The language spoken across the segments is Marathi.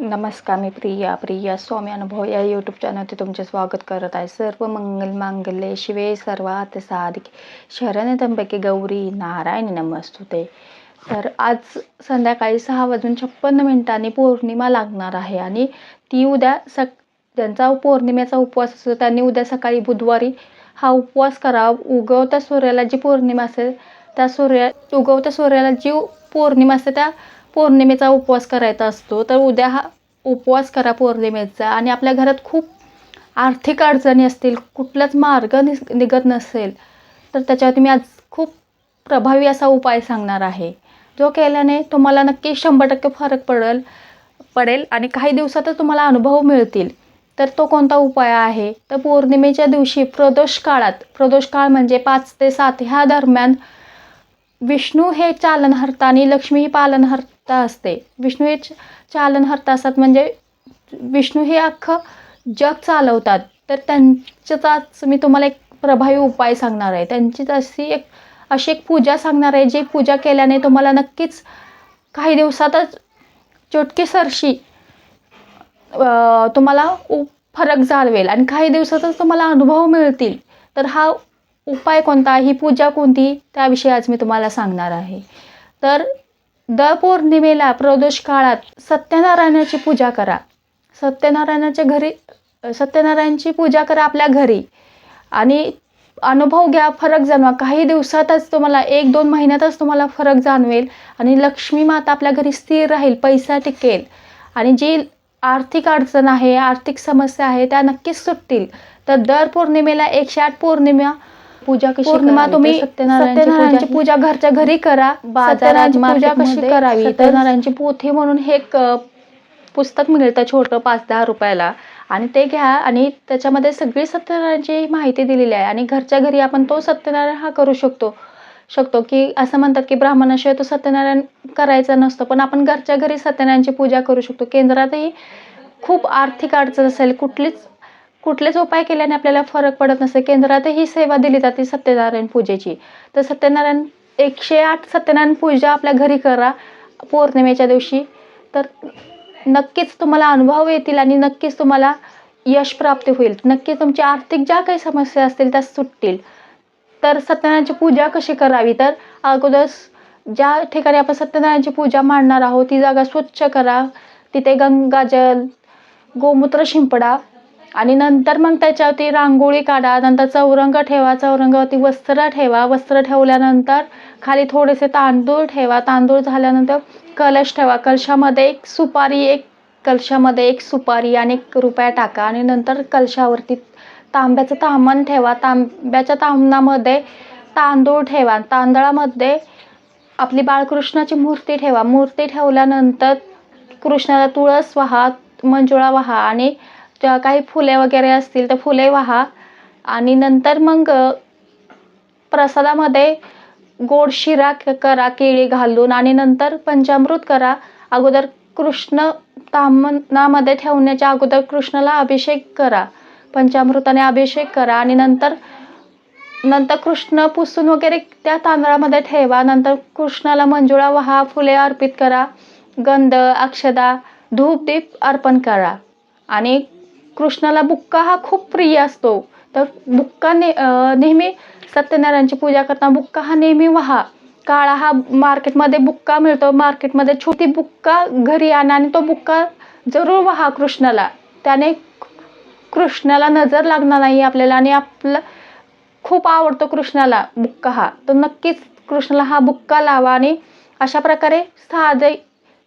नमस्कार मी प्रिया प्रिया स्वामी अनुभव या यूट्यूब चॅनलचे तुमचे स्वागत करत आहे. सर्व मंगल मांगल्ये शिवे सर्वात साधिक. शरण त्र्यंबके गौरी नारायणी नमस्तुते. तर आज संध्याकाळी सहा वाजून छप्पन्न मिनिटांनी पौर्णिमा लागणार आहे आणि ती उद्या सक ज्यांचा पौर्णिमेचा उपवास असतो. त्यांनी उद्या सकाळी बुधवारी हा उपवास करावा. उगवत्या सूर्याला जी पौर्णिमा असेल त्या सूर्या उगवत्या सूर्याला जी पौर्णिमा असते त्या पौर्णिमेचा उपवास करायचा असतो तर उद्या हा उपवास करा पौर्णिमेचा. आणि आपल्या घरात खूप आर्थिक अडचणी असतील कुठलाच मार्ग निस निघत नसेल तर त्याच्यावरती मी आज खूप प्रभावी असा उपाय सांगणार आहे. जो केल्याने तुम्हाला नक्की शंभर टक्के फरक पडेल पडेल आणि काही दिवसातच तुम्हाला अनुभव मिळतील. तर तो कोणता उपाय आहे? तर पौर्णिमेच्या दिवशी प्रदोष काळात प्रदोष काळ म्हणजे पाच ते सात ह्या दरम्यान विष्णू हे चालनहर्ता आणि लक्ष्मी ही पालनहर्ता असते. विष्णू हे चालनहर्ता असतात म्हणजे विष्णू हे अख्खं जग चालवतात. तर त्यांच्याचाच मी तुम्हाला एक प्रभावी उपाय सांगणार आहे. त्यांचीच अशी एक अशी एक पूजा सांगणार आहे जी पूजा केल्याने तुम्हाला नक्कीच काही दिवसातच चोटकेसरशी तुम्हाला उ फरक जाणवेल आणि काही दिवसातच तुम्हाला अनुभव मिळतील. तर हा उपाय कोणता ही पूजा कोणती? त्याविषयी आज मी तुम्हाला सांगणार आहे. तर दर पौर्णिमेला प्रदोष काळात सत्यनारायणाची पूजा करा. सत्यनारायणाच्या घरी सत्यनारायणची पूजा करा आपल्या घरी. आणि अनुभव घ्या फरक जाणवा. काही दिवसातच तुम्हाला एक दोन महिन्यातच तुम्हाला फरक जाणवेल आणि लक्ष्मी माता आपल्या घरी स्थिर राहील पैसा टिकेल. आणि जी आर्थिक अडचण आहे आर्थिक समस्या आहे त्या नक्कीच सुटतील. तर दर पौर्णिमेला एकशे आठ पौर्णिमा पूजा कशी पौर्णिमा करावी? तुम्ही तर सत्यनारायणची सत्यनारायणची पूजा पूजा घरच्या घरी करा. बाजारात, सत्यनारायणची पूजा कशी करावी? तर सत्यनारायणची पोथी म्हणून हे एक अ, पुस्तक मिळतं छोटं पाच दहा रुपयाला. आणि ते घ्या आणि त्याच्यामध्ये सगळी सत्यनारायणची माहिती दिलेली आहे. आणि घरच्या घरी आपण तो सत्यनारायण हा करू शकतो. शकतो की असं म्हणतात की ब्राह्मणाशिवाय तो सत्यनारायण करायचा नसतो. पण आपण घरच्या घरी सत्यनारायणची पूजा करू शकतो. केंद्रातही खूप आर्थिक अडचण असेल कुठलीच कुठलेच उपाय केल्याने आपल्याला फरक पडत नसेल केंद्रातही सेवा दिली जाते सत्यनारायण पूजेची. तर सत्यनारायण एकशे आठ सत्यनारायण पूजा आपल्या घरी करा पौर्णिमेच्या दिवशी. तर नक्कीच तुम्हाला अनुभव येतील आणि नक्कीच तुम्हाला यश प्राप्त होईल. नक्कीच तुमची आर्थिक ज्या काही समस्या असतील त्या सुटतील. तर सत्यनारायणची पूजा कशी करावी? तर अगोदर ज्या ठिकाणी आपण सत्यनारायणची पूजा मांडणार आहोत ती जागा स्वच्छ करा. तिथे गंगाजल गोमूत्र शिंपडा आणि नंतर मग त्याच्यावरती रांगोळी काढा नंतर चौरंग ठेवा चौरंगावरती वस्त्र ठेवा. वस्त्र ठेवल्यानंतर खाली थोडेसे तांदूळ ठेवा. तांदूळ झाल्यानंतर कलश ठेवा. कलशामध्ये एक सुपारी एक कलशामध्ये एक सुपारी आणि एक रुपया टाका आणि नंतर कलशावरती तांब्याचं तामण ठेवा. तांब्याच्या तामणामध्ये तांदूळ ठेवा. तांदळामध्ये आपली बाळकृष्णाची मूर्ती ठेवा. मूर्ती ठेवल्यानंतर कृष्णाला तुळस वाहा मंजुळा वाहा आणि त्या काही फुले वगैरे असतील तर फुले वाहा. आणि नंतर मग प्रसादामध्ये गोड शिरा क- करा केळी घालून आणि नंतर पंचामृत करा. अगोदर कृष्ण तामणामध्ये ठेवण्याच्या अगोदर कृष्णाला अभिषेक करा. पंचामृताने अभिषेक करा आणि नंतर नंतर कृष्ण पुसून वगैरे त्या तांदळामध्ये ठेवा. नंतर कृष्णाला मंजुळा वहा फुले अर्पित करा. गंध अक्षदा धूप दीप अर्पण करा. आणि कृष्णाला बुक्का हा खूप प्रिय असतो. तर बुक्का ने नेहमी सत्यनारायणची पूजा करताना बुक्का हा नेहमी व्हा. काळा हा मार्केटमध्ये बुक्का मिळतो. मार्केटमध्ये छोटी बुक्का घरी आणा आणि तो बुक्का जरूर वहा कृष्णाला. त्याने कृष्णाला नजर लागणार नाही आपल्याला आणि आपलं खूप आवडतो कृष्णाला बुक्का हा. तर नक्कीच कृष्णाला हा बुक्का लावा आणि अशा प्रकारे साधे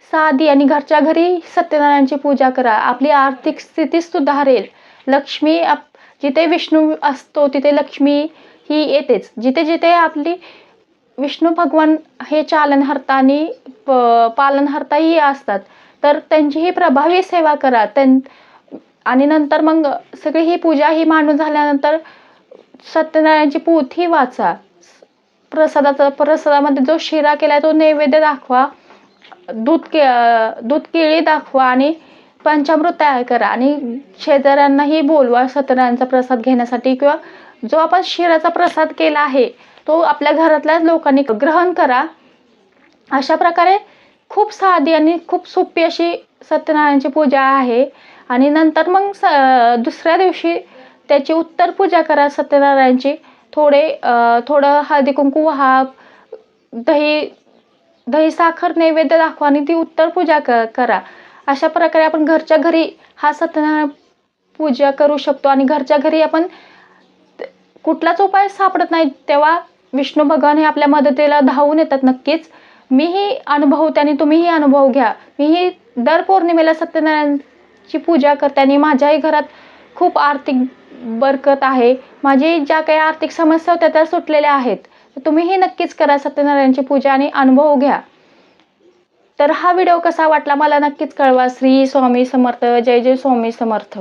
साधी आणि घरच्या घरी सत्यनारायणची पूजा करा. आपली आर्थिक स्थिती सुधारेल. लक्ष्मी आप जिथे विष्णू असतो तिथे लक्ष्मी ही येतेच. जिथे जिथे आपली विष्णू भगवान हे चालनहर्ता आणि प- पालनहर्ताही असतात. तर त्यांची ही प्रभावी सेवा करा. त्यां आणि नंतर मग सगळी ही पूजा ही मांडून झाल्यानंतर सत्यनारायणची पोथी वाचा. प्रसादाचा प्रसादामध्ये जो शिरा केला तो नैवेद्य दाखवा. दूध के दूध केळी दाखवा आणि पंचामृत तयार करा. आणि शेजाऱ्यांनाही बोलवा सत्यनारायणचा प्रसाद घेण्यासाठी किंवा जो आपण शिराचा प्रसाद केला आहे तो आपल्या घरातल्या लोकांनी ग्रहण करा. अशा प्रकारे खूप साधी आणि खूप सोपी अशी सत्यनारायणची पूजा आहे. आणि नंतर मग स दुसऱ्या दिवशी त्याची उत्तर पूजा करा सत्यनारायणची. थोडे थोडं हळदी कुंकू वाहा दही दही साखर नैवेद्य दाखवा आणि ती उत्तर पूजा क करा. अशा प्रकारे आपण घरच्या घरी हा सत्यनारायण पूजा करू शकतो आणि घरच्या घरी आपण कुठलाच उपाय सापडत नाही तेव्हा विष्णू भगवान हे आपल्या मदतीला धावून येतात नक्कीच. मीही अनुभवते आणि तुम्हीही अनुभव घ्या. मीही दर पौर्णिमेला सत्यनारायणची पूजा करते आणि माझ्याही घरात खूप आर्थिक बरकत आहे. माझी ज्या काही आर्थिक समस्या होत्या त्या सुटलेल्या आहेत. तर तुम्हीही नक्कीच करा सत्यनारायणची पूजा आणि अनुभव घ्या. तर हा व्हिडिओ कसा वाटला मला नक्कीच कळवा. श्री स्वामी समर्थ जय जय स्वामी समर्थ.